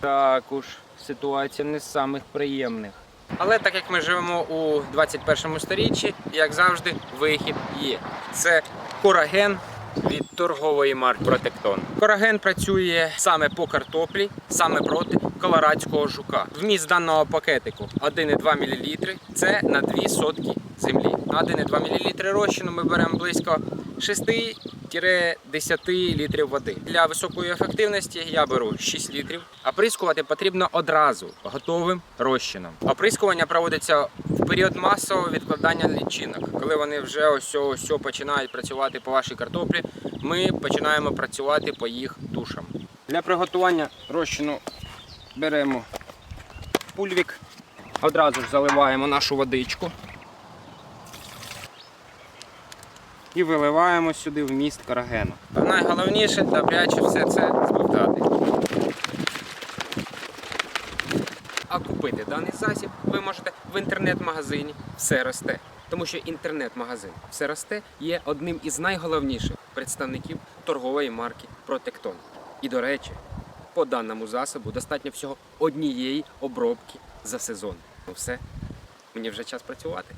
Також ситуація не з самих приємних. Але так як ми живемо у 21 сторіччі, як завжди, вихід є. Це кораген від торгової марки Протектон. Кораген працює саме по картоплі, саме проти колорадського жука. Вміст даного пакетику 1,2 мл це на 2 сотки землі. На 1,2 мл розчину ми беремо близько 6-10 літрів води. Для високої ефективності я беру 6 літрів. Оприскувати потрібно одразу готовим розчином. Оприскування проводиться в період масового відкладання лічинок. Коли вони вже ось ось починають працювати по вашій картоплі, ми починаємо працювати по їх тушам. Для приготування розчину беремо пульвік, одразу ж заливаємо нашу водичку. І виливаємо сюди вміст карагену. Найголовніше добряче все це збовтати. А купити даний засіб ви можете в інтернет-магазині все росте. Тому що інтернет-магазин все росте є одним із найголовніших представників торгової марки Протектон. І до речі, по даному засобу достатньо всього однієї обробки за сезон. Ну все, мені вже час працювати.